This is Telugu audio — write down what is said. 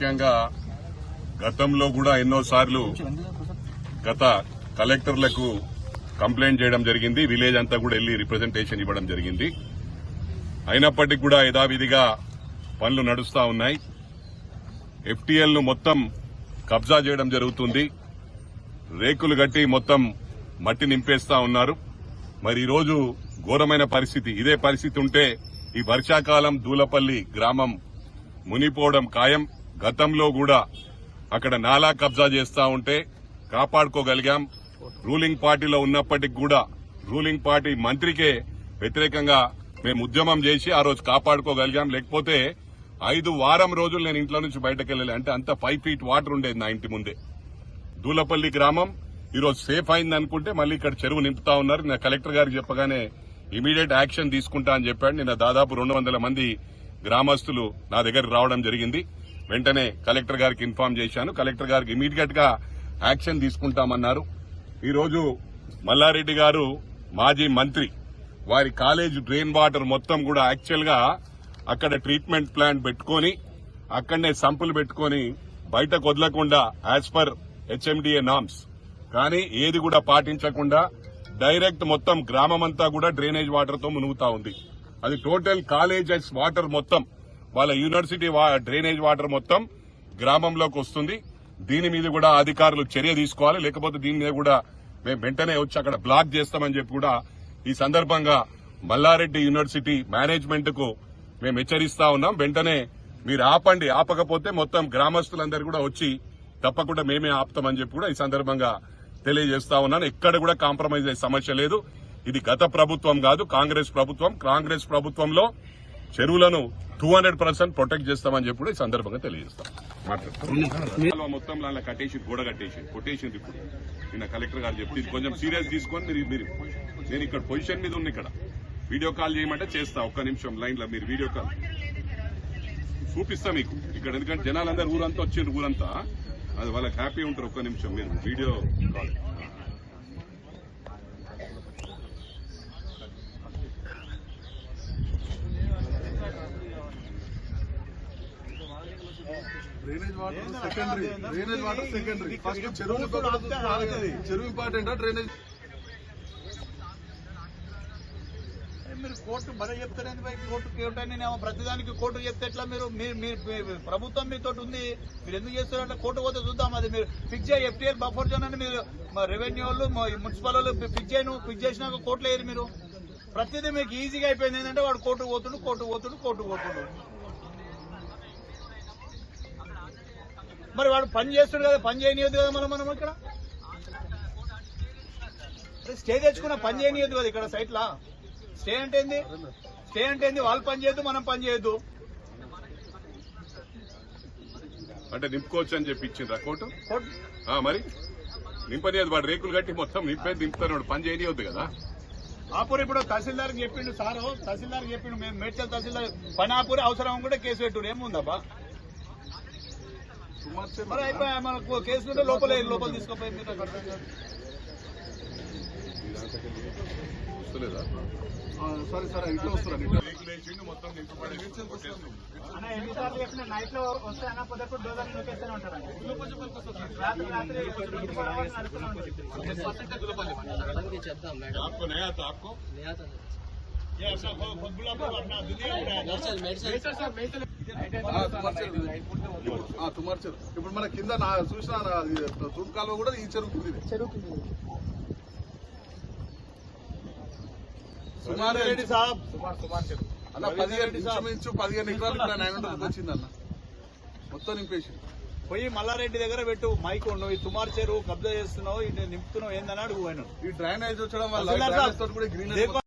ముఖ్యంగా గతంలో కూడా ఎన్నోసార్లు గత కలెక్టర్లకు కంప్లైంట్ చేయడం జరిగింది. విలేజ్ అంతా కూడా వెళ్ళి రిప్రజెంటేషన్ ఇవ్వడం జరిగింది. అయినప్పటికీ కూడా యథావిధిగా పనులు నడుస్తూ ఉన్నాయి. ఎఫ్టీఎల్ను మొత్తం కబ్జా చేయడం జరుగుతుంది. రేకులు కట్టి మొత్తం మట్టి నింపేస్తా ఉన్నారు. మరి ఈరోజు ఘోరమైన పరిస్థితి. ఇదే పరిస్థితి ఉంటే ఈ వర్షాకాలం దూలపల్లి గ్రామం మునిపోవడం ఖాయం. గతంలో కూడా అక్కడ నాలా కబ్జా చేస్తా ఉంటే కాపాడుకోగలిగాం. రూలింగ్ పార్టీలో ఉన్నప్పటికి కూడా రూలింగ్ పార్టీ మంత్రికే వ్యతిరేకంగా మేము ఉద్యమం చేసి ఆ రోజు కాపాడుకోగలిగాం. లేకపోతే ఐదు వారం రోజులు నేను ఇంట్లో నుంచి బయటకు వెళ్ళాలి. అంటే అంత ఫైవ్ ఫీట్ వాటర్ ఉండేది నా ఇంటి ముందే. దూలపల్లి గ్రామం ఈరోజు సేఫ్ అయింది అనుకుంటే మళ్ళీ ఇక్కడ చెరువు నింపుతా ఉన్నారు. నా కలెక్టర్ గారికి చెప్పగానే ఇమీడియట్ యాక్షన్ తీసుకుంటా అని చెప్పాడు. నిన్న దాదాపు రెండు వందల మంది గ్రామస్తులు నా దగ్గర రావడం జరిగింది. వెంటనే కలెక్టర్ గారికి ఇన్ఫార్మ్ చేశాను. కలెక్టర్ గారికి ఇమీడియట్గా యాక్షన్ తీసుకుంటామన్నారు. ఈరోజు మల్లారెడ్డి గారు మాజీ మంత్రి వారి కాలేజ్ డ్రైన్ వాటర్ మొత్తం కూడా యాక్చువల్గా అక్కడ ట్రీట్మెంట్ ప్లాంట్ పెట్టుకొని అక్కడనే సంపులు పెట్టుకొని బయటకు వదలకుండా యాజ్ పర్ హెచ్ఎండిఏ నామ్స్ కానీ ఏది కూడా పాటించకుండా డైరెక్ట్ మొత్తం గ్రామం అంతా కూడా డ్రైనేజ్ వాటర్తో మునుగుతా ఉంది. అది టోటల్ కాలేజెస్ వాటర్ మొత్తం వాళ్ళ యూనివర్సిటీ వా- డ్రైనేజ్ వాటర్ మొత్తం గ్రామంలోకి వస్తుంది. దీని మీద కూడా అధికారులు చర్య తీసుకోవాలి. లేకపోతే దీని మీద కూడా మేము వెంటనే వచ్చి అక్కడ బ్లాక్ చేస్తామని చెప్పి కూడా ఈ సందర్భంగా మల్లారెడ్డి యూనివర్సిటీ మేనేజ్మెంట్కు మేము హెచ్చరిస్తా ఉన్నాం. వెంటనే మీరు ఆపండి. ఆపకపోతే మొత్తం గ్రామస్తులందరూ కూడా వచ్చి తప్పకుండా మేమే ఆపుతామని చెప్పి కూడా ఈ సందర్భంగా తెలియజేస్తా ఉన్నాను. ఎక్కడ కూడా కాంప్రమైజ్ అయ్యే సమస్య లేదు. ఇది గత ప్రభుత్వం కాదు కాంగ్రెస్ ప్రభుత్వం. కాంగ్రెస్ ప్రభుత్వంలో చెరువులను టూ హండ్రెడ్ పర్సెంట్ ప్రొటెక్ట్ చేస్తామని చెప్పి ఈ సందర్భంగా తెలియజేస్తాం. మొత్తం అలా కట్టేసి గోడ కట్టేసి కొట్టేసింది ఇప్పుడు. నిన్న కలెక్టర్ గారు చెప్పి కొంచెం సీరియస్ తీసుకొని మీరు మీరు నేను ఇక్కడ పొజిషన్ మీద ఉన్న ఇక్కడ. వీడియో కాల్ చేయమంటే చేస్తా ఒక్క నిమిషం లైన్లో మీరు వీడియో కాల్. చూపిస్తా మీకు. ఇక్కడ ఎందుకంటే జనాలందరూ ఊరంతా వచ్చిండ్రు ఊరంతా. అది వాళ్ళకి హ్యాపీ ఉంటారు ఒక్క నిమిషం మీరు. Video call. Drainage water secondary drainage water secondary first చెరువు చెరువు ఇంపార్టెంట్ డ్రైనేజ్ మీరు కోర్టు బరే చెప్తారేంది బై. కోర్టు నేను ప్రతిదానికి కోర్టు చెప్తే ఎట్లా మీరు? ప్రభుత్వం మీతో ఉంది. మీరు ఎందుకు చేస్తారంటే కోర్టు పోతే చూద్దాం. అది మీరు ఫిక్స్ చేయ. ఎఫ్టీఎల్ బఫర్ జోన్ అని మీరు మా రెవెన్యూ వాళ్ళు మున్సిపల్ వాళ్ళు ఫిక్స్ చేయను ఫిక్స్ చేసినాక కోర్టులో వేయరు మీరు? ప్రతిదీ మీకు ఈజీగా అయిపోయింది. ఏంటంటే వాడు కోర్టు పోతుండు కోర్టు పోతుండు కోర్టు పోతుండు. మరి వాడు పని చేస్తుడు కదా పని చేయనియొద్దు కదా మనం మనం ఇక్కడ? స్టే తెచ్చుకున్న పని చేయనియొద్దు కదా ఇక్కడ సైట్ లా? స్టే అంటే ఏంది? స్టే అంటే ఏంది? వాళ్ళు పని చేయొద్దు మనం పని చేయొద్దు. అంటే నింపుకోవచ్చు అని చెప్పి ఇచ్చిండ్రా కోర్టు మరి? నింపనియదు వాడు రేకులు కట్టి మొత్తం నింపే నింపుతారు వాడు పని చేయనివద్దు కదా? ఆపూర్ ఇప్పుడు తహసీల్దార్ చెప్పిండు సారు తహసీల్దార్ చెప్పిండు మేము మేడ్చల్ తహసీల్దార్ పని ఆపూర్ అవసరం కూడా కేసు పెట్టుడు ఏముందబ్బా? మరి అయిపోయా? మనకు కేసు ఉంటే లోపల లోపల తీసుకోపోయి మీరు సరే సరే ఇట్లా చెప్పిన నైట్లో వస్తే అన్న పొద్దుకు డోజర్ నొక్కేస్తూనే తుమార్ చెరువు ఇప్పుడు మన కింద నా చూసిన తూర్పు కాలువ కూడా ఈ చెరువు కింద సుమారు రెడ్డి సాబ్. అన్న పదిహేను ఇంచుమించు పదిహేను ఎకరాలు ఇక్కడ నైన్ హండ్రెడ్ వచ్చింది అన్న. మొత్తం నింపేసి. పోయి మల్లారెడ్డి దగ్గర పెట్టు. మైక్ నువ్వు ఈ తుమార్ చెరువు కబ్జా చేస్తున్నావు. ఇది నింపుతున్నావు. ఏందని అడుగు ఆయన. ఈ డ్రైనేజ్ వచ్చడం వల్ల